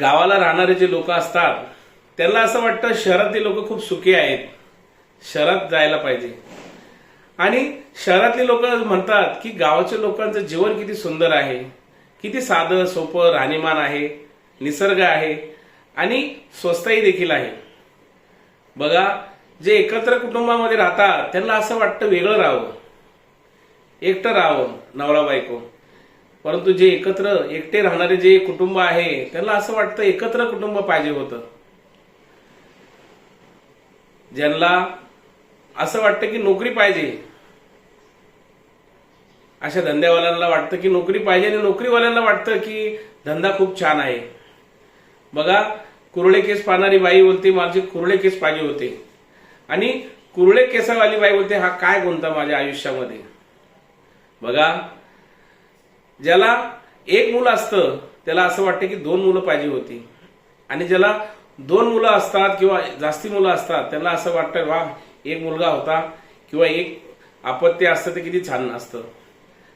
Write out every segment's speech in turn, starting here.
गावाला राहणारे जे लोक असतात त्यांना असं वाटतं शहरातले लोक खूप सुखी आहेत. शहरात जायला पाहिजे. आणि शहरातले लोक म्हणतात की गावाच्या लोकांचं जीवन किती सुंदर आहे. किती साधं सोपं राहणीमान आहे. निसर्ग आहे. आणि स्वस्तही देखील आहे. बघा जे एकत्र कुटुंबामध्ये राहतात त्यांना असं वाटतं वेगळं राहावं. एकटं राहावं नवरा बायको. परंतु जे एकत्र एकटे राहणारे जे कुटुंब आहे त्यांना असं वाटतं एकत्र कुटुंब पाहिजे होतं. ज्यांना असं वाटतं की नोकरी पाहिजे. अशा धंद्यावाल्यांना वाटतं की नोकरी पाहिजे आणि नोकरीवाल्यांना वाटतं की धंदा खूप छान आहे. बघा कुरळे केस पाहणारी बाई बोलते माझे कुरळे केस पाहिजे होते. आणि कुरळे केसावाली बाई बोलते हा काय कोणता माझ्या आयुष्यामध्ये. बघा ज्याला एक मुलं असतं त्याला असं वाटतं की दोन मुलं पाहिजे होती. आणि ज्याला दोन मुलं असतात किंवा जास्ती मुलं असतात त्यांना असं वाटतं वा एक मुलगा होता किंवा एक अपत्य असतं ते किती छान असतं.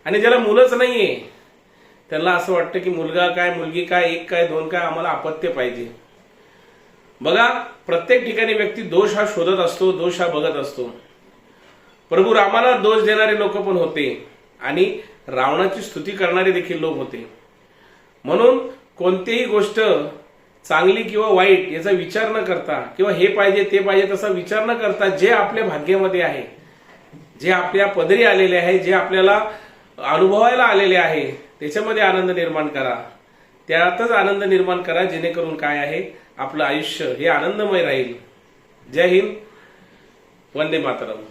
आणि ज्याला मुलंच नाहीये त्यांना असं वाटतं की मुलगा काय मुलगी काय एक काय दोन काय आम्हाला अपत्य पाहिजे. बघा प्रत्येक ठिकाणी व्यक्ती दोष हा शोधत असतो दोष हा बघत असतो. प्रभू रामाला दोष देणारे लोक पण होते. आणि रावणाची स्तुती करणारे देखील लोक होते. म्हणून कोणतीही गोष्ट चांगली किंवा वाईट याचा विचार न करता किंवा हे पाहिजे ते पाहिजे तसा विचार न करता जे आपल्या भाग्यामध्ये आहे जे आपल्या पदरी आलेले आहे जे आपल्याला अनुभवायला आलेले आहे त्याच्यामध्ये आनंद निर्माण करा. त्यातच आनंद निर्माण करा जेणेकरून काय आहे आपलं आयुष्य हे आनंदमय राहील. जय हिंद. वंदे मातरम.